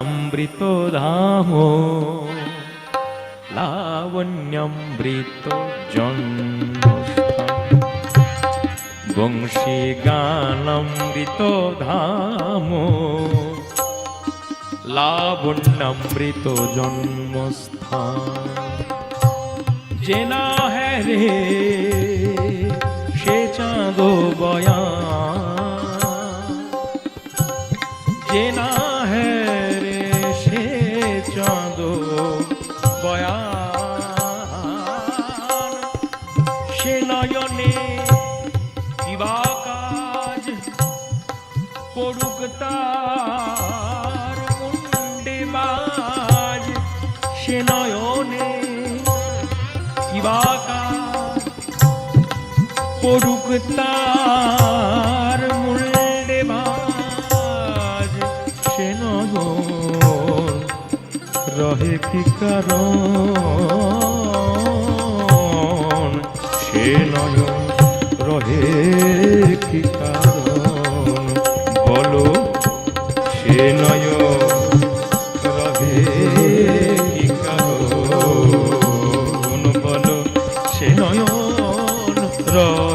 অমৃত ধাম লাবণ্যমৃত বংশী গানমৃত ধাম লাবণ্যমৃত জন্মস্থান চেনা হ্যাঁ রে সে চাঁদ বয়া চেনা হ্যাঁ চাঁদ বয়া সে নয়নে কিবা কাজ করুক তার মুন্ডে বাজ। সে নয়নে কিবা কাজ করুক তার রহে কি কারণ? সে নয় রহে কি কারণ? বলো, সে নয় রহে কি কারণ? বলো, সে রহে